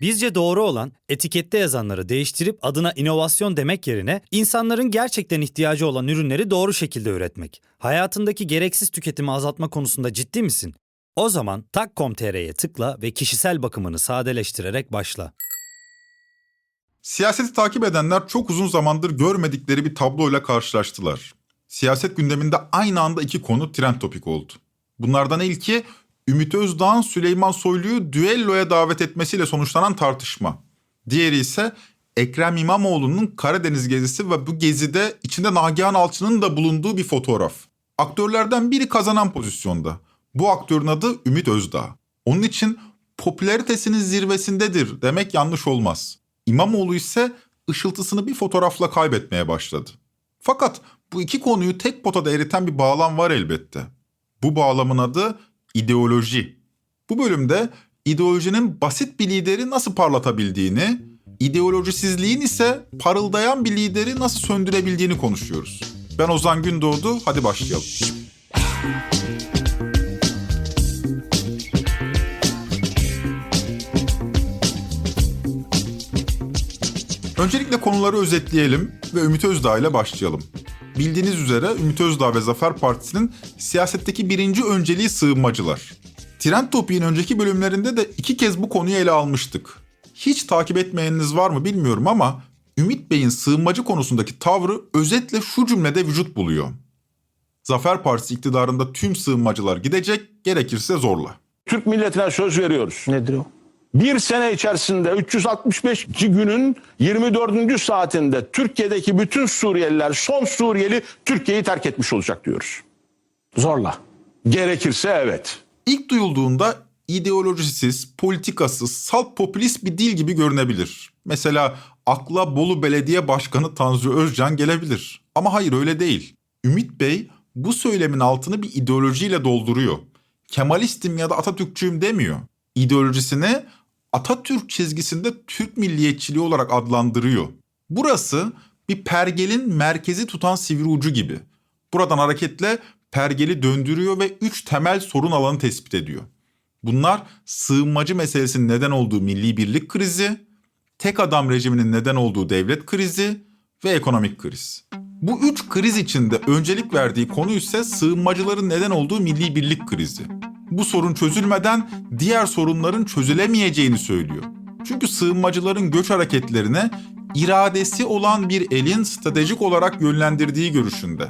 Bizce doğru olan etikette yazanları değiştirip adına inovasyon demek yerine insanların gerçekten ihtiyacı olan ürünleri doğru şekilde üretmek. Hayatındaki gereksiz tüketimi azaltma konusunda ciddi misin? O zaman tak.com.tr'ye tıkla ve kişisel bakımını sadeleştirerek başla. Siyaseti takip edenler çok uzun zamandır görmedikleri bir tabloyla karşılaştılar. Siyaset gündeminde aynı anda iki konu trend topik oldu. Bunlardan ilki Ümit Özdağ'ın Süleyman Soylu'yu düelloya davet etmesiyle sonuçlanan tartışma. Diğeri ise Ekrem İmamoğlu'nun Karadeniz gezisi ve bu gezide içinde Nagihan Alçı'nın da bulunduğu bir fotoğraf. Aktörlerden biri kazanan pozisyonda. Bu aktörün adı Ümit Özdağ. Onun için popülaritesinin zirvesindedir demek yanlış olmaz. İmamoğlu ise ışıltısını bir fotoğrafla kaybetmeye başladı. Fakat bu iki konuyu tek potada eriten bir bağlam var elbette. Bu bağlamın adı ideoloji. Bu bölümde ideolojinin basit bir lideri nasıl parlatabildiğini, ideolojisizliğin ise parıldayan bir lideri nasıl söndürebildiğini konuşuyoruz. Ben Ozan Gündoğdu, hadi başlayalım. Öncelikle konuları özetleyelim ve Ümit Özdağ ile başlayalım. Bildiğiniz üzere Ümit Özdağ ve Zafer Partisi'nin siyasetteki birinci önceliği sığınmacılar. Trend Topi'nin önceki bölümlerinde de iki kez bu konuyu ele almıştık. Hiç takip etmeyeniniz var mı bilmiyorum ama Ümit Bey'in sığınmacı konusundaki tavrı özetle şu cümlede vücut buluyor. Zafer Partisi iktidarında tüm sığınmacılar gidecek, gerekirse zorla. Türk milletine söz veriyoruz. Nedir o? Bir sene içerisinde 365 günün 24. saatinde Türkiye'deki bütün Suriyeliler, son Suriyeli Türkiye'yi terk etmiş olacak diyoruz. Zorla. Gerekirse evet. İlk duyulduğunda ideolojisiz, politikasız, salt popülist bir dil gibi görünebilir. Mesela akla Bolu Belediye Başkanı Tanju Özcan gelebilir. Ama hayır öyle değil. Ümit Bey bu söylemin altını bir ideolojiyle dolduruyor. Kemalistim ya da Atatürkçüyüm demiyor. İdeolojisini Atatürk çizgisinde Türk milliyetçiliği olarak adlandırıyor. Burası bir pergelin merkezi tutan sivri ucu gibi. Buradan hareketle pergeli döndürüyor ve üç temel sorun alanı tespit ediyor. Bunlar sığınmacı meselesinin neden olduğu milli birlik krizi, tek adam rejiminin neden olduğu devlet krizi ve ekonomik kriz. Bu üç kriz içinde öncelik verdiği konu ise sığınmacıların neden olduğu milli birlik krizi. Bu sorun çözülmeden diğer sorunların çözülemeyeceğini söylüyor. Çünkü sığınmacıların göç hareketlerine iradesi olan bir elin stratejik olarak yönlendirdiği görüşünde.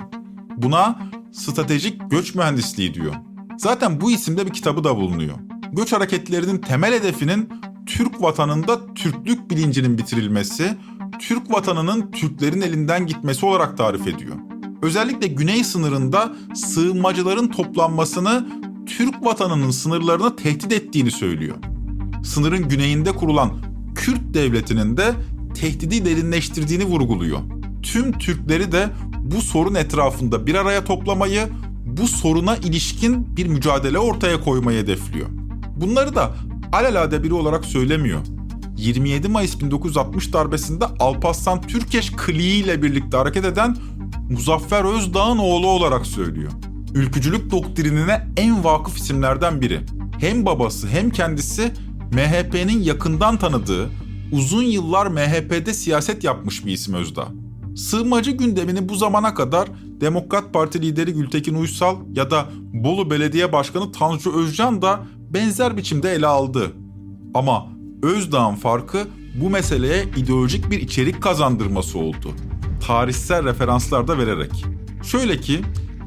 Buna stratejik göç mühendisliği diyor. Zaten bu isimde bir kitabı da bulunuyor. Göç hareketlerinin temel hedefinin Türk vatanında Türklük bilincinin bitirilmesi, Türk vatanının Türklerin elinden gitmesi olarak tarif ediyor. Özellikle güney sınırında sığınmacıların toplanmasını Türk vatanının sınırlarını tehdit ettiğini söylüyor. Sınırın güneyinde kurulan Kürt devletinin de tehdidi derinleştirdiğini vurguluyor. Tüm Türkleri de bu sorun etrafında bir araya toplamayı, bu soruna ilişkin bir mücadele ortaya koymayı hedefliyor. Bunları da alelade biri olarak söylemiyor. 27 Mayıs 1960 darbesinde Alparslan Türkeş kliği ile birlikte hareket eden Muzaffer Özdağ'ın oğlu olarak söylüyor. Ülkücülük doktrinine en vakıf isimlerden biri. Hem babası hem kendisi MHP'nin yakından tanıdığı, uzun yıllar MHP'de siyaset yapmış bir isim Özdağ. Sığınmacı gündemini bu zamana kadar Demokrat Parti lideri Gültekin Uysal ya da Bolu Belediye Başkanı Tanju Özcan da benzer biçimde ele aldı. Ama Özdağ'ın farkı bu meseleye ideolojik bir içerik kazandırması oldu. Tarihsel referanslar da vererek. Şöyle ki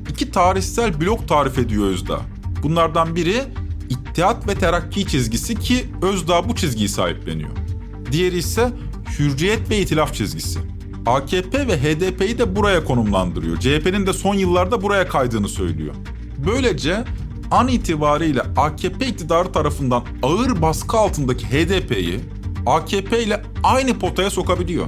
iki tarihsel blok tarif ediyor Özdağ. Bunlardan biri İttihat ve Terakki çizgisi ki Özdağ bu çizgiyi sahipleniyor. Diğeri ise Hürriyet ve İtilaf çizgisi. AKP ve HDP'yi de buraya konumlandırıyor. CHP'nin de son yıllarda buraya kaydığını söylüyor. Böylece an itibariyle AKP iktidarı tarafından ağır baskı altındaki HDP'yi AKP ile aynı potaya sokabiliyor.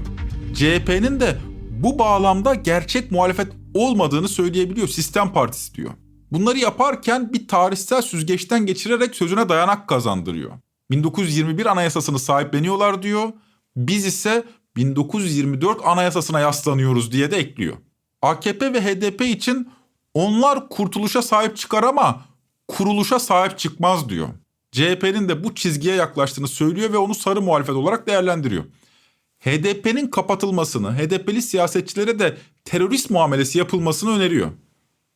CHP'nin de bu bağlamda gerçek muhalefet olmadığını söyleyebiliyor. Sistem partisi diyor. Bunları yaparken bir tarihsel süzgeçten geçirerek sözüne dayanak kazandırıyor. 1921 anayasasını sahipleniyorlar diyor. Biz ise 1924 anayasasına yaslanıyoruz diye de ekliyor. AKP ve HDP için onlar kurtuluşa sahip çıkar ama kuruluşa sahip çıkmaz diyor. CHP'nin de bu çizgiye yaklaştığını söylüyor ve onu sarı muhalefet olarak değerlendiriyor. HDP'nin kapatılmasını, HDP'li siyasetçilere de terörist muamelesi yapılmasını öneriyor.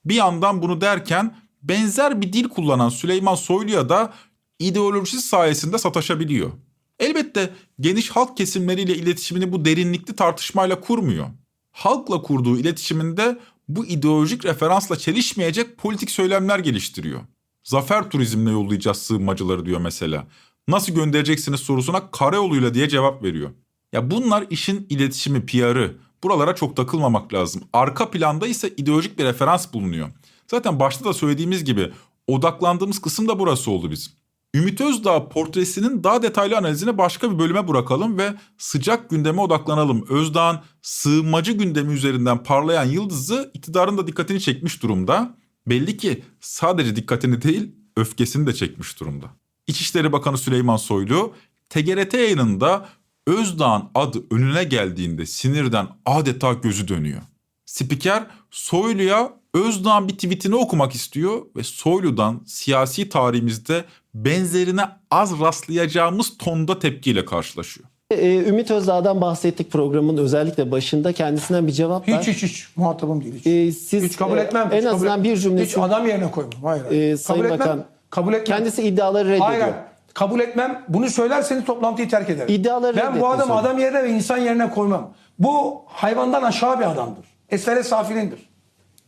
Bir yandan bunu derken benzer bir dil kullanan Süleyman Soylu'ya da ideolojisi sayesinde sataşabiliyor. Elbette geniş halk kesimleriyle iletişimini bu derinlikli tartışmayla kurmuyor. Halkla kurduğu iletişiminde bu ideolojik referansla çelişmeyecek politik söylemler geliştiriyor. Zafer turizmine yollayacağız sığınmacıları diyor mesela. Nasıl göndereceksiniz sorusuna karayoluyla diye cevap veriyor. Ya bunlar işin iletişimi, PR'ı. Buralara çok takılmamak lazım. Arka planda ise ideolojik bir referans bulunuyor. Zaten başta da söylediğimiz gibi odaklandığımız kısım da burası oldu bizim. Ümit Özdağ portresinin daha detaylı analizini başka bir bölüme bırakalım ve sıcak gündeme odaklanalım. Özdağ'ın sığınmacı gündemi üzerinden parlayan yıldızı iktidarın da dikkatini çekmiş durumda. Belli ki sadece dikkatini değil öfkesini de çekmiş durumda. İçişleri Bakanı Süleyman Soylu TGRT yayınında Özdağ'ın adı önüne geldiğinde sinirden adeta gözü dönüyor. Spiker Soylu'ya Özdağ'ın bir tweetini okumak istiyor ve Soylu'dan siyasi tarihimizde benzerine az rastlayacağımız tonda tepkiyle karşılaşıyor. Ee, Ümit Özdağ'dan bahsettik programın özellikle başında kendisinden bir cevap var. Hiç hiç hiç muhatabım değil. Hiç, Ee, siz, hiç kabul e, etmem. en hiç kabul azından et- bir cümle Hiç adam yerine koymam. Hayır. hayır. Ee, Sayın kabul etmem. Bakan, kabul etmem. Kendisi iddiaları reddediyor. Hayır. Kabul etmem. Bunu söylerseniz toplantıyı terk ederim. İddiaları Ben bu adamı adam yerine ve insan yerine koymam. Bu hayvandan aşağı bir adamdır. Esfere safilindir.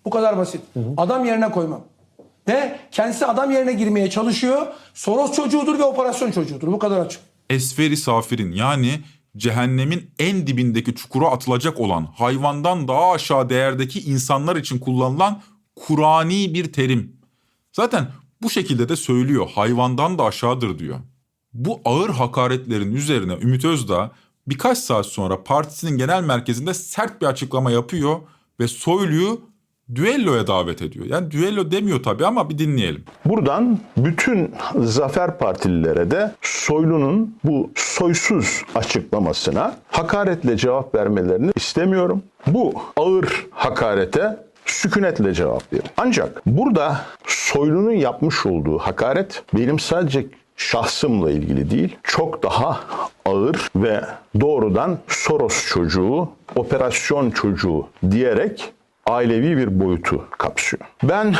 Bu kadar basit. Adam yerine koymam. Ve kendisi adam yerine girmeye çalışıyor. Soros çocuğudur ve operasyon çocuğudur. Bu kadar açık. Esferi safirin yani cehennemin en dibindeki çukura atılacak olan hayvandan daha aşağı değerdeki insanlar için kullanılan Kur'ani bir terim. Zaten bu şekilde de söylüyor hayvandan da aşağıdır diyor. Bu ağır hakaretlerin üzerine Ümit Özdağ birkaç saat sonra partisinin genel merkezinde sert bir açıklama yapıyor ve Soylu'yu düelloya davet ediyor. Yani düello demiyor tabii ama bir dinleyelim. Buradan bütün Zafer Partililere de Soylu'nun bu soysuz açıklamasına hakaretle cevap vermelerini istemiyorum. Bu ağır hakarete sükunetle cevap verin. Ancak burada Soylu'nun yapmış olduğu hakaret benim sadece şahsımla ilgili değil, çok daha ağır ve doğrudan Soros çocuğu, operasyon çocuğu diyerek ailevi bir boyutu kapsıyor. Ben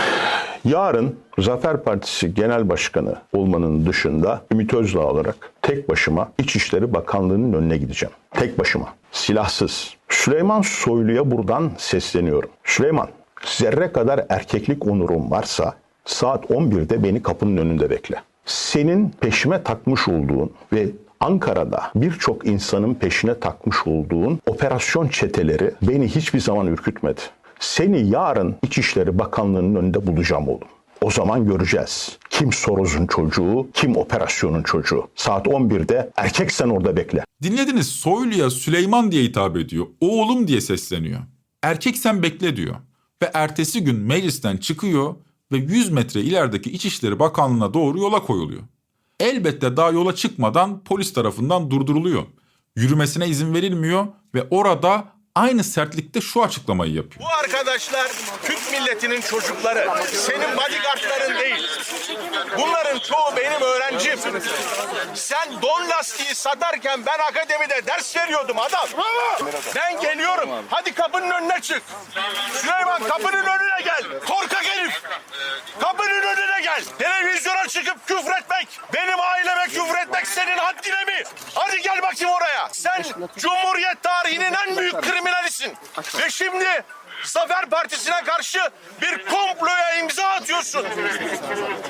yarın Zafer Partisi Genel Başkanı olmanın dışında Ümit Özdağ olarak tek başıma İçişleri Bakanlığı'nın önüne gideceğim. Tek başıma, silahsız. Süleyman Soylu'ya buradan sesleniyorum. Süleyman, zerre kadar erkeklik onurun varsa saat 11'de beni kapının önünde bekle. Senin peşime takmış olduğun ve Ankara'da birçok insanın peşine takmış olduğun operasyon çeteleri beni hiçbir zaman ürkütmedi. Seni yarın İçişleri Bakanlığı'nın önünde bulacağım oğlum. O zaman göreceğiz. Kim Soros'un çocuğu, kim operasyonun çocuğu. Saat 11'de erkeksen orada bekle. Dinlediniz Soylu'ya Süleyman diye hitap ediyor. Oğlum diye sesleniyor. Erkek sen bekle diyor. Ve ertesi gün meclisten çıkıyor ve 100 metre ilerideki İçişleri Bakanlığı'na doğru yola koyuluyor. Elbette daha yola çıkmadan polis tarafından durduruluyor. Yürümesine izin verilmiyor ve orada aynı sertlikte şu açıklamayı yapıyor. Bu arkadaşlar Türk milletinin çocukları. Senin bodyguardların değil. Bunların çoğu benim öğrencim. Sen don lastiği satarken ben akademide ders veriyordum adam. Ben geliyorum. Hadi kapının önüne çık. Süleyman kapının önüne gel. Korkak herif. Kapının önüne gel. Televizyona çıkıp küfretmek. Benim aileme küfretmek senin haddine mi? Hadi gel bakayım oraya. Sen Cumhuriyet tarihinin en büyük kriminalisin. Ve şimdi Zafer Partisi'ne karşı bir komploya imza atıyorsun.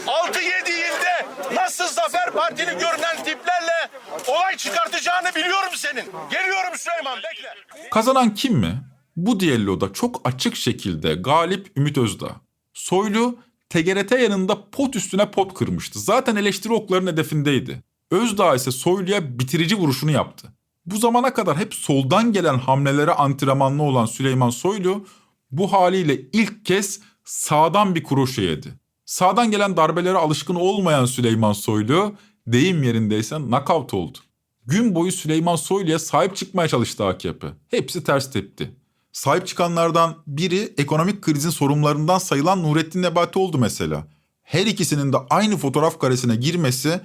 6-7 ilde nasıl Zafer Partili görünen tiplerle olay çıkartacağını biliyorum senin. Geliyorum Süleyman bekle. Kazanan kim mi? Bu düelloda çok açık şekilde galip Ümit Özdağ. Soylu TGRT yanında pot üstüne pot kırmıştı. Zaten eleştiri okların hedefindeydi. Özdağ ise Soylu'ya bitirici vuruşunu yaptı. Bu zamana kadar hep soldan gelen hamlelere antrenmanlı olan Süleyman Soylu bu haliyle ilk kez sağdan bir kroşe yedi. Sağdan gelen darbelere alışkın olmayan Süleyman Soylu deyim yerindeyse nakavt oldu. Gün boyu Süleyman Soylu'ya sahip çıkmaya çalıştı AKP. Hepsi ters tepti. Sahip çıkanlardan biri ekonomik krizin sorumlularından sayılan Nurettin Nebati oldu mesela. Her ikisinin de aynı fotoğraf karesine girmesi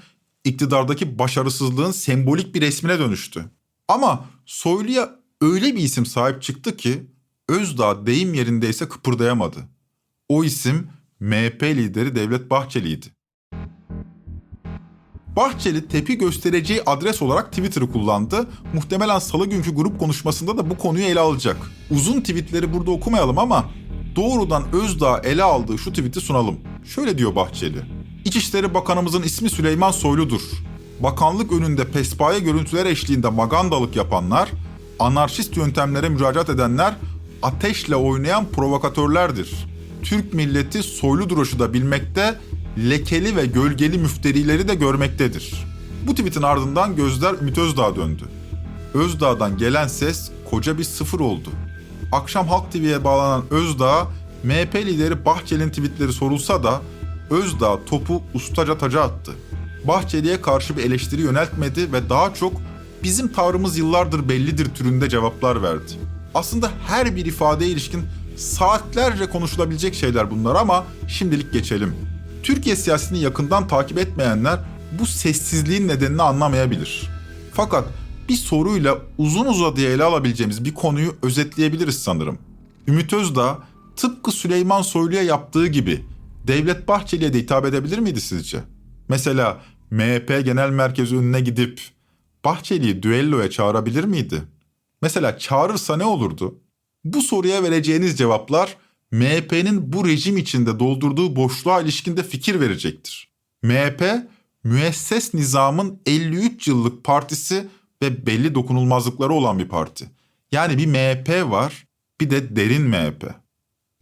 iktidardaki başarısızlığın sembolik bir resmine dönüştü. Ama Soylu'ya öyle bir isim sahip çıktı ki Özdağ deyim yerindeyse kıpırdayamadı. O isim MHP lideri Devlet Bahçeli'ydi. Bahçeli tepi göstereceği adres olarak Twitter'ı kullandı. Muhtemelen salı günkü grup konuşmasında da bu konuyu ele alacak. Uzun tweetleri burada okumayalım ama doğrudan Özdağ ele aldığı şu tweet'i sunalım. Şöyle diyor Bahçeli. İçişleri Bakanımızın ismi Süleyman Soylu'dur. Bakanlık önünde pespaye görüntüler eşliğinde magandalık yapanlar, anarşist yöntemlere müracaat edenler ateşle oynayan provokatörlerdir. Türk milleti soylu duruşu da bilmekte, lekeli ve gölgeli müfterileri de görmektedir. Bu tweetin ardından gözler Ümit Özdağ'a döndü. Özdağ'dan gelen ses koca bir sıfır oldu. Akşam Halk TV'ye bağlanan Özdağ, MHP lideri Bahçeli'nin tweetleri sorulsa da Özdağ topu ustaca taca attı. Bahçeli'ye karşı bir eleştiri yöneltmedi ve daha çok bizim tavrımız yıllardır bellidir türünde cevaplar verdi. Aslında her bir ifadeye ilişkin saatlerce konuşulabilecek şeyler bunlar ama şimdilik geçelim. Türkiye siyasetini yakından takip etmeyenler bu sessizliğin nedenini anlamayabilir. Fakat bir soruyla uzun uzadıya ele alabileceğimiz bir konuyu özetleyebiliriz sanırım. Ümit Özdağ tıpkı Süleyman Soylu'ya yaptığı gibi Devlet Bahçeli'ye de hitap edebilir miydi sizce? Mesela MHP Genel Merkezi önüne gidip Bahçeli'yi düelloya çağırabilir miydi? Mesela çağırırsa ne olurdu? Bu soruya vereceğiniz cevaplar MHP'nin bu rejim içinde doldurduğu boşluğa ilişkinde fikir verecektir. MHP, müesses nizamın 53 yıllık partisi ve belli dokunulmazlıkları olan bir parti. Yani bir MHP var, bir de derin MHP.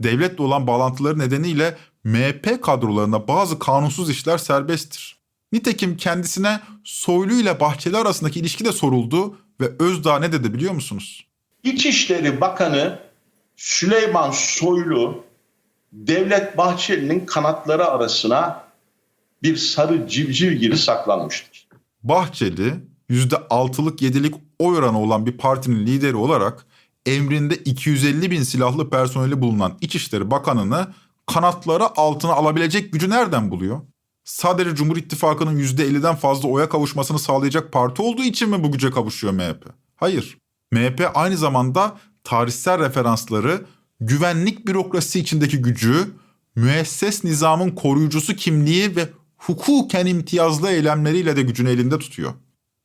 Devletle olan bağlantıları nedeniyle MHP kadrolarına bazı kanunsuz işler serbesttir. Nitekim kendisine Soylu ile Bahçeli arasındaki ilişki de soruldu ve Özdağ ne dedi biliyor musunuz? İçişleri Bakanı Süleyman Soylu Devlet Bahçeli'nin kanatları arasına bir sarı civciv gibi saklanmıştır. Bahçeli %6'lık 7'lik oy oranı olan bir partinin lideri olarak emrinde 250 bin silahlı personeli bulunan İçişleri Bakanı'nı kanatları altına alabilecek gücü nereden buluyor? Sadece Cumhur İttifakı'nın %50'den fazla oya kavuşmasını sağlayacak parti olduğu için mi bu güce kavuşuyor MHP? Hayır. MHP aynı zamanda tarihsel referansları, güvenlik bürokrasisi içindeki gücü, müesses nizamın koruyucusu kimliği ve hukuken imtiyazlı eylemleriyle de gücünü elinde tutuyor.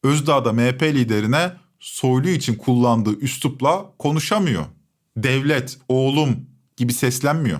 Özdağ da MHP liderine Soylu için kullandığı üslupla konuşamıyor. Devlet, oğlum gibi seslenmiyor.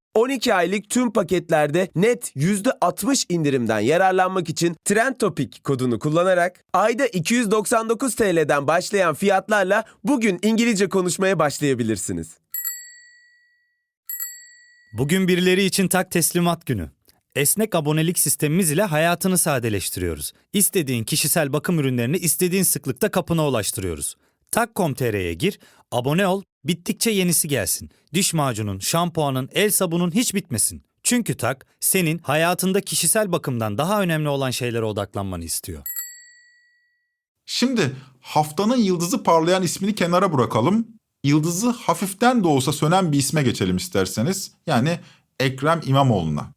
12 aylık tüm paketlerde net %60 indirimden yararlanmak için Trend Topic kodunu kullanarak ayda 299 TL'den başlayan fiyatlarla bugün İngilizce konuşmaya başlayabilirsiniz. Bugün birileri için tak teslimat günü. Esnek abonelik sistemimiz ile hayatını sadeleştiriyoruz. İstediğin kişisel bakım ürünlerini istediğin sıklıkta kapına ulaştırıyoruz. Tak.com.tr'ye gir, abone ol, bittikçe yenisi gelsin. Diş macunun, şampuanın, el sabunun hiç bitmesin. Çünkü Tak, senin hayatında kişisel bakımdan daha önemli olan şeylere odaklanmanı istiyor. Şimdi haftanın yıldızı parlayan ismini kenara bırakalım. Yıldızı hafiften de olsa sönen bir isme geçelim isterseniz. Yani Ekrem İmamoğlu'na.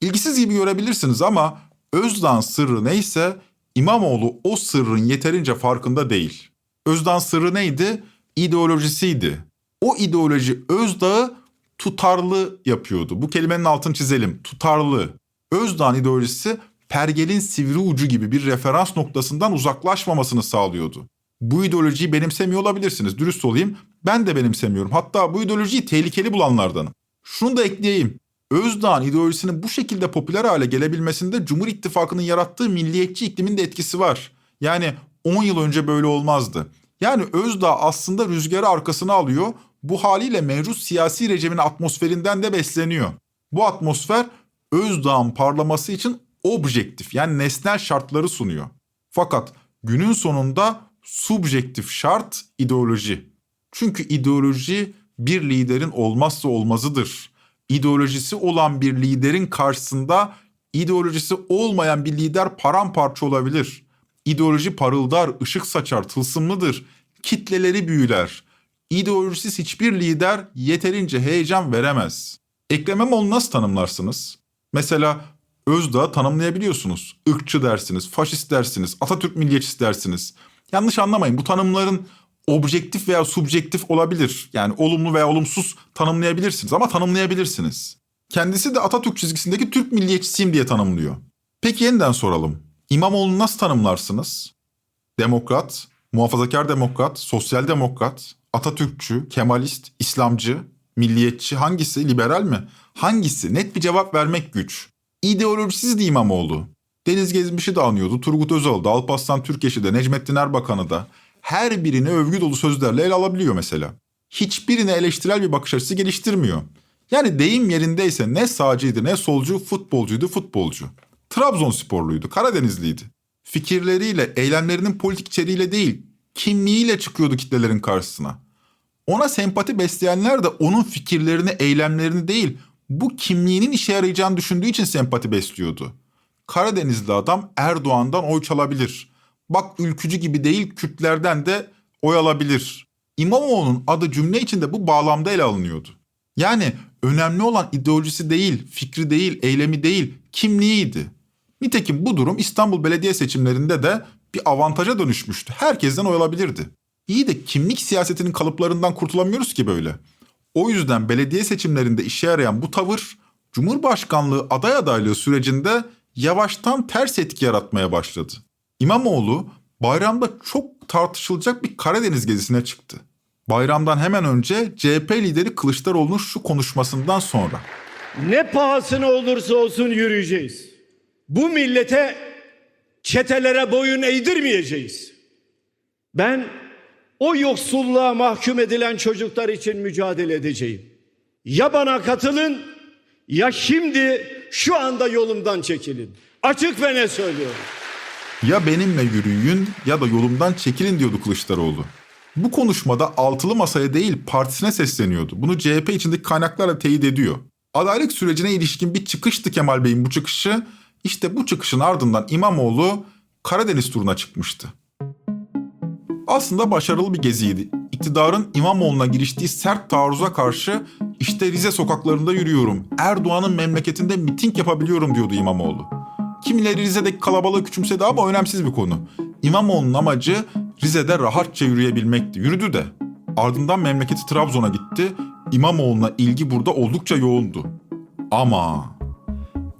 İlgisiz gibi görebilirsiniz ama Özdağ'ın sırrı neyse İmamoğlu o sırrın yeterince farkında değil. Özdağ'ın sırrı neydi? İdeolojisiydi. O ideoloji Özdağ'ı tutarlı yapıyordu. Bu kelimenin altını çizelim. Tutarlı. Özdağ'ın ideolojisi pergelin sivri ucu gibi bir referans noktasından uzaklaşmamasını sağlıyordu. Bu ideolojiyi benimsemiyor olabilirsiniz. Dürüst olayım. Ben de benimsemiyorum. Hatta bu ideolojiyi tehlikeli bulanlardanım. Şunu da ekleyeyim. Özdağ'ın ideolojisinin bu şekilde popüler hale gelebilmesinde Cumhur İttifakı'nın yarattığı milliyetçi iklimin de etkisi var. Yani 10 yıl önce böyle olmazdı. Yani Özdağ aslında rüzgarı arkasına alıyor. Bu haliyle mevcut siyasi rejimin atmosferinden de besleniyor. Bu atmosfer Özdağ'ın parlaması için objektif yani nesnel şartları sunuyor. Fakat günün sonunda subjektif şart ideoloji. Çünkü ideoloji bir liderin olmazsa olmazıdır. İdeolojisi olan bir liderin karşısında ideolojisi olmayan bir lider paramparça olabilir. İdeoloji parıldar, ışık saçar, tılsımlıdır. Kitleleri büyüler. İdeolojisiz hiçbir lider yeterince heyecan veremez. Ekrem İmamoğlu nasıl tanımlarsınız? Mesela Özdağ'ı tanımlayabiliyorsunuz. Irkçı dersiniz, faşist dersiniz, Atatürk milliyetçisi dersiniz. Yanlış anlamayın bu tanımların objektif veya subjektif olabilir. Yani olumlu veya olumsuz tanımlayabilirsiniz ama tanımlayabilirsiniz. Kendisi de Atatürk çizgisindeki Türk milliyetçisiyim diye tanımlıyor. Peki yeniden soralım. İmamoğlu'nu nasıl tanımlarsınız? Demokrat, muhafazakar demokrat, sosyal demokrat, Atatürkçü, Kemalist, İslamcı, milliyetçi hangisi? Liberal mi? Hangisi? Net bir cevap vermek güç. İdeolojisiz de İmamoğlu. Deniz Gezmiş'i de anıyordu, Turgut Özal da, Alparslan Türkeş'i de, Necmettin Erbakan'ı da. Her birini övgü dolu sözlerle ele alabiliyor mesela. Hiçbirine eleştirel bir bakış açısı geliştirmiyor. Yani deyim yerindeyse ne sağcıydı ne solcu, futbolcuydu futbolcu. Trabzonsporluydu, Karadenizliydi. Fikirleriyle, eylemlerinin politik içeriğiyle değil, kimliğiyle çıkıyordu kitlelerin karşısına. Ona sempati besleyenler de onun fikirlerini, eylemlerini değil, bu kimliğinin işe yarayacağını düşündüğü için sempati besliyordu. Karadenizli adam Erdoğan'dan oy çalabilir. Bak ülkücü gibi değil Kürtlerden de oy alabilir. İmamoğlu'nun adı cümle içinde bu bağlamda ele alınıyordu. Yani önemli olan ideolojisi değil, fikri değil, eylemi değil, kimliğiydi. Nitekim bu durum İstanbul Belediye seçimlerinde de bir avantaja dönüşmüştü. Herkesten oy alabilirdi. İyi de kimlik siyasetinin kalıplarından kurtulamıyoruz ki böyle. O yüzden belediye seçimlerinde işe yarayan bu tavır Cumhurbaşkanlığı aday adaylığı sürecinde yavaştan ters etki yaratmaya başladı. İmamoğlu bayramda çok tartışılacak bir Karadeniz gezisine çıktı. Bayramdan hemen önce CHP lideri Kılıçdaroğlu'nun şu konuşmasından sonra. Ne pahasına olursa olsun yürüyeceğiz. Bu millete çetelere boyun eğdirmeyeceğiz. Ben o yoksulluğa mahkum edilen çocuklar için mücadele edeceğim. Ya bana katılın ya şimdi şu anda yolumdan çekilin. Açık ve ne söylüyorum. Ya benimle yürüyün ya da yolumdan çekilin diyordu Kılıçdaroğlu. Bu konuşmada altılı masaya değil partisine sesleniyordu. Bunu CHP içindeki kaynaklarla teyit ediyor. Adaylık sürecine ilişkin bir çıkıştı Kemal Bey'in bu çıkışı. İşte bu çıkışın ardından İmamoğlu Karadeniz turuna çıkmıştı. Aslında başarılı bir geziydi. İktidarın İmamoğlu'na giriştiği sert taarruza karşı işte Rize sokaklarında yürüyorum. Erdoğan'ın memleketinde miting yapabiliyorum diyordu İmamoğlu. Kimileri Rize'deki kalabalığı küçümsedi ama önemsiz bir konu. İmamoğlu'nun amacı Rize'de rahatça yürüyebilmekti. Yürüdü de. Ardından memleketi Trabzon'a gitti. İmamoğlu'na ilgi burada oldukça yoğundu. Ama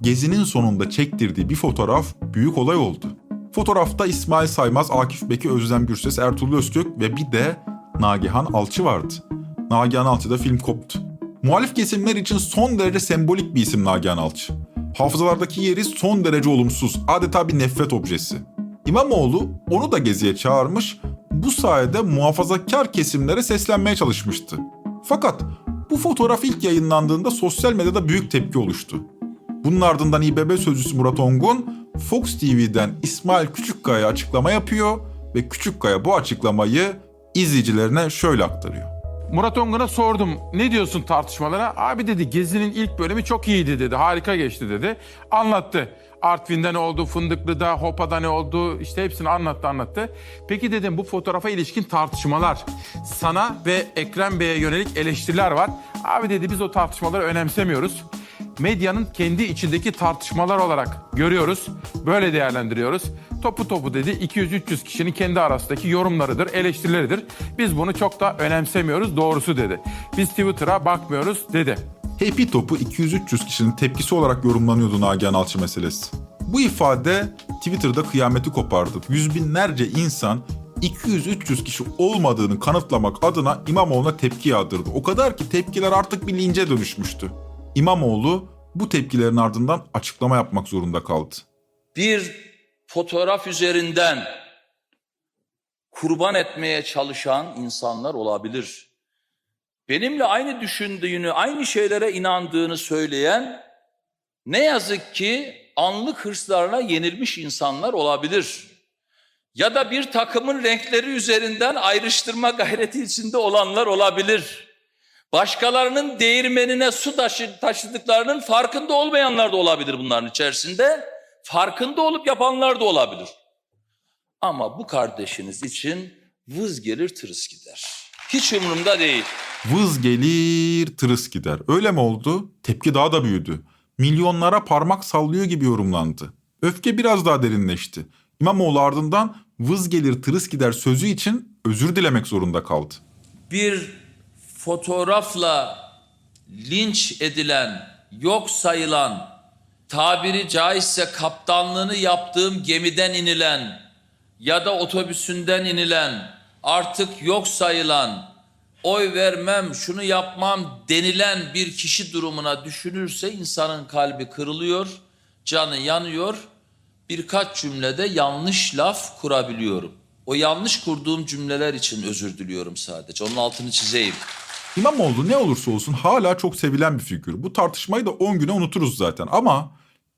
gezinin sonunda çektirdiği bir fotoğraf büyük olay oldu. Fotoğrafta İsmail Saymaz, Akif Beki, Özlem Gürses, Ertuğrul Özkök ve bir de Nagihan Alçı vardı. Nagihan Alçı'da film koptu. Muhalif kesimler için son derece sembolik bir isim Nagihan Alçı. Hafızalardaki yeri son derece olumsuz, adeta bir nefret objesi. İmamoğlu onu da geziye çağırmış, bu sayede muhafazakar kesimlere seslenmeye çalışmıştı. Fakat bu fotoğraf ilk yayınlandığında sosyal medyada büyük tepki oluştu. Bunun ardından İBB sözcüsü Murat Ongun, Fox TV'den İsmail Küçükkaya açıklama yapıyor ve Küçükkaya bu açıklamayı izleyicilerine şöyle aktarıyor. Murat Ongun'a sordum ne diyorsun tartışmalara? Abi dedi Gezi'nin ilk bölümü çok iyiydi dedi. Harika geçti dedi. Anlattı. Artvin'de ne oldu, Fındıklı'da, Hopa'da ne oldu işte hepsini anlattı anlattı. Peki dedim bu fotoğrafa ilişkin tartışmalar, sana ve Ekrem Bey'e yönelik eleştiriler var. Abi dedi biz o tartışmaları önemsemiyoruz. Medyanın kendi içindeki tartışmalar olarak görüyoruz. Böyle değerlendiriyoruz. Topu topu dedi 200-300 kişinin kendi arasındaki yorumlarıdır, eleştirileridir. Biz bunu çok da önemsemiyoruz doğrusu dedi. Biz Twitter'a bakmıyoruz dedi. Happy Top'u 200-300 kişinin tepkisi olarak yorumlanıyordu Nagihan Alçı meselesi. Bu ifade Twitter'da kıyameti kopardı. Yüz binlerce insan 200-300 kişi olmadığını kanıtlamak adına İmamoğlu'na tepki yağdırdı. O kadar ki tepkiler artık bir lince dönüşmüştü. İmamoğlu bu tepkilerin ardından açıklama yapmak zorunda kaldı. bir fotoğraf üzerinden kurban etmeye çalışan insanlar olabilir. Benimle aynı düşündüğünü, aynı şeylere inandığını söyleyen ne yazık ki anlık hırslarına yenilmiş insanlar olabilir. Ya da bir takımın renkleri üzerinden ayrıştırma gayreti içinde olanlar olabilir. Başkalarının değirmenine su taşı, taşıdıklarının farkında olmayanlar da olabilir bunların içerisinde. Farkında olup yapanlar da olabilir. Ama bu kardeşiniz için vız gelir tırıs gider. Hiç umurumda değil. Vız gelir, tırıs gider. Öyle mi oldu? Tepki daha da büyüdü. Milyonlara parmak sallıyor gibi yorumlandı. Öfke biraz daha derinleşti. İmamoğlu ardından vız gelir, tırıs gider sözü için özür dilemek zorunda kaldı. bir fotoğrafla linç edilen, yok sayılan, tabiri caizse kaptanlığını yaptığım gemiden inilen ya da otobüsünden inilen, artık yok sayılan, oy vermem, şunu yapmam denilen bir kişi durumuna düşünürse insanın kalbi kırılıyor, canı yanıyor. Birkaç cümlede yanlış laf kurabiliyorum. O yanlış kurduğum cümleler için özür diliyorum sadece. Onun altını çizeyim. İmamoğlu ne olursa olsun hala çok sevilen bir figür. Bu tartışmayı da 10 güne unuturuz zaten ama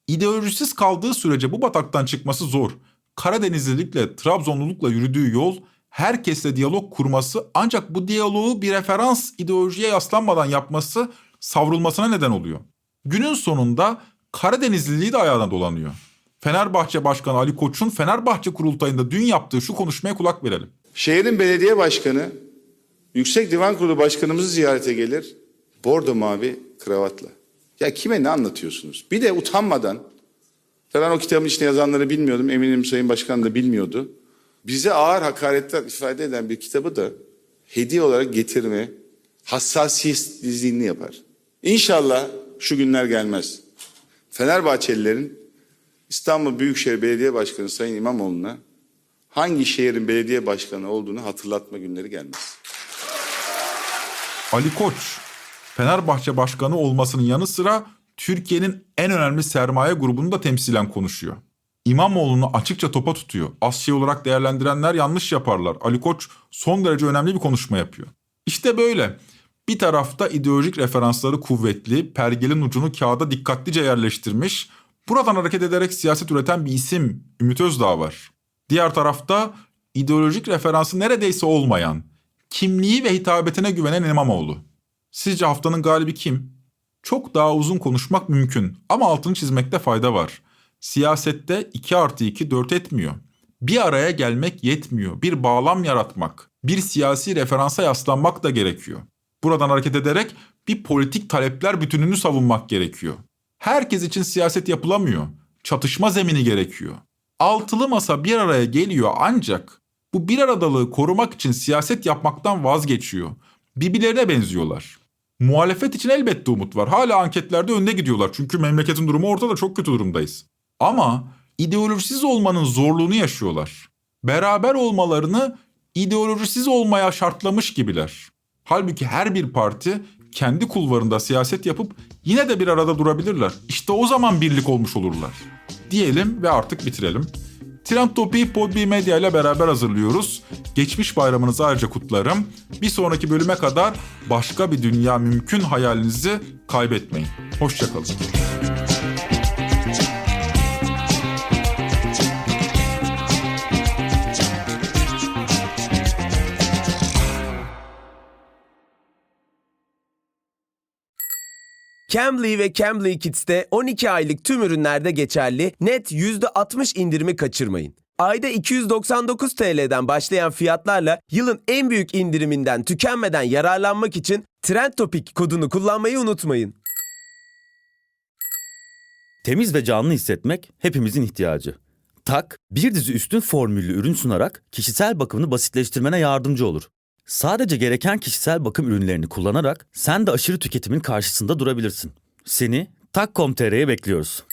ideolojisiz kaldığı sürece bu bataktan çıkması zor. Karadenizlilikle, Trabzonlulukla yürüdüğü yol herkesle diyalog kurması ancak bu diyaloğu bir referans ideolojiye yaslanmadan yapması savrulmasına neden oluyor. Günün sonunda Karadenizliliği de ayağına dolanıyor. Fenerbahçe Başkanı Ali Koç'un Fenerbahçe kurultayında dün yaptığı şu konuşmaya kulak verelim. Şehrin belediye başkanı Yüksek Divan Kurulu başkanımızı ziyarete gelir. Bordo mavi kravatla. Ya kime ne anlatıyorsunuz? Bir de utanmadan ben o kitabın içinde yazanları bilmiyordum. Eminim Sayın Başkan da bilmiyordu. Bize ağır hakaretler ifade eden bir kitabı da hediye olarak getirme hassasiyetsizliğini yapar. İnşallah şu günler gelmez. Fenerbahçelilerin İstanbul Büyükşehir Belediye Başkanı Sayın İmamoğlu'na hangi şehrin belediye başkanı olduğunu hatırlatma günleri gelmez. Ali Koç, Fenerbahçe Başkanı olmasının yanı sıra Türkiye'nin en önemli sermaye grubunu da temsilen konuşuyor. İmamoğlu'nu açıkça topa tutuyor. Az şey olarak değerlendirenler yanlış yaparlar. Ali Koç son derece önemli bir konuşma yapıyor. İşte böyle. Bir tarafta ideolojik referansları kuvvetli, pergelin ucunu kağıda dikkatlice yerleştirmiş, buradan hareket ederek siyaset üreten bir isim Ümit Özdağ var. Diğer tarafta ideolojik referansı neredeyse olmayan, kimliği ve hitabetine güvenen İmamoğlu. Sizce haftanın galibi kim? Çok daha uzun konuşmak mümkün ama altını çizmekte fayda var. Siyasette 2 artı 2 4 etmiyor. Bir araya gelmek yetmiyor. Bir bağlam yaratmak, bir siyasi referansa yaslanmak da gerekiyor. Buradan hareket ederek bir politik talepler bütününü savunmak gerekiyor. Herkes için siyaset yapılamıyor. Çatışma zemini gerekiyor. Altılı masa bir araya geliyor ancak bu bir aradalığı korumak için siyaset yapmaktan vazgeçiyor. Birbirlerine benziyorlar. Muhalefet için elbette umut var. Hala anketlerde önde gidiyorlar. Çünkü memleketin durumu ortada çok kötü durumdayız. Ama ideolojisiz olmanın zorluğunu yaşıyorlar. Beraber olmalarını ideolojisiz olmaya şartlamış gibiler. Halbuki her bir parti kendi kulvarında siyaset yapıp yine de bir arada durabilirler. İşte o zaman birlik olmuş olurlar. Diyelim ve artık bitirelim. Trend Topi'yi Podbi Medya ile beraber hazırlıyoruz. Geçmiş bayramınızı ayrıca kutlarım. Bir sonraki bölüme kadar başka bir dünya mümkün hayalinizi kaybetmeyin. Hoşçakalın. Cambly ve Cambly Kids'te 12 aylık tüm ürünlerde geçerli net %60 indirimi kaçırmayın. Ayda 299 TL'den başlayan fiyatlarla yılın en büyük indiriminden tükenmeden yararlanmak için Trend Topic kodunu kullanmayı unutmayın. Temiz ve canlı hissetmek hepimizin ihtiyacı. Tak, bir dizi üstün formüllü ürün sunarak kişisel bakımını basitleştirmene yardımcı olur. Sadece gereken kişisel bakım ürünlerini kullanarak sen de aşırı tüketimin karşısında durabilirsin. Seni Tak.com.tr'ye bekliyoruz.